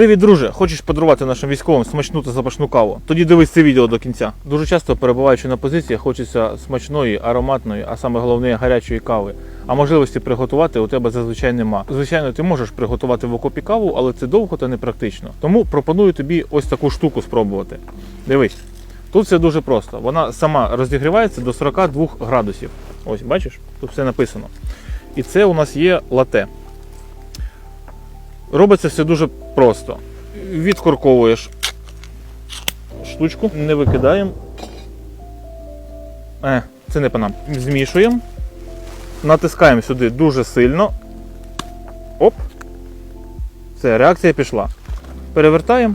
Привіт, друже! Хочеш подарувати нашим військовим смачну та запашну каву? Тоді дивись це відео до кінця. Дуже часто перебуваючи на позиціях, хочеться смачної, ароматної, а саме головне гарячої кави. А можливості приготувати у тебе зазвичай нема. Звичайно, ти можеш приготувати в окопі каву, але це довго та непрактично. Тому пропоную тобі ось таку штуку спробувати. Дивись, тут все дуже просто. Вона сама розігрівається до 42 градусів. Ось, бачиш, тут все написано. І це у нас є лате. Робиться все дуже просто. Відкорковуєш штучку, не викидаємо. Е, це не по нам. Змішуємо. Натискаємо сюди дуже сильно. Оп. Все, реакція пішла. Перевертаємо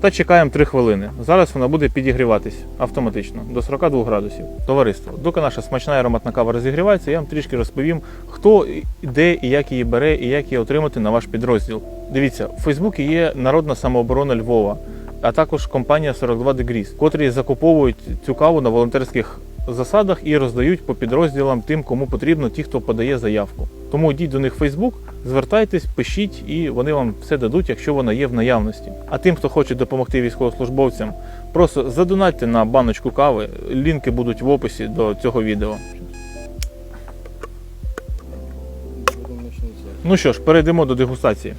та чекаємо 3 хвилини. Зараз вона буде підігріватись автоматично до 42 градусів. Товариство, доки наша смачна і ароматна кава розігрівається, я вам трішки розповім, хто, де і як її бере, і як її отримати на ваш підрозділ. Дивіться, у Фейсбуці є Народна самооборона Львова, а також компанія 42 Degrees, котрі закуповують цю каву на волонтерських засадах і роздають по підрозділам тим, кому потрібно, ті, хто подає заявку. Тому йдіть до них в Фейсбук, звертайтесь, пишіть, і вони вам все дадуть, якщо вона є в наявності. А тим, хто хоче допомогти військовослужбовцям, просто задонатьте на баночку кави. Лінки будуть в описі до цього відео. Ну що ж, перейдемо до дегустації.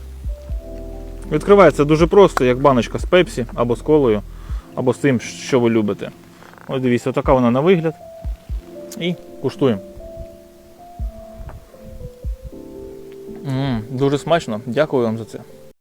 Відкривається дуже просто, як баночка з пепсі або з колою, або з тим, що ви любите. Ось дивіться, така вона на вигляд. І куштуємо. М, дуже смачно, дякую вам за це.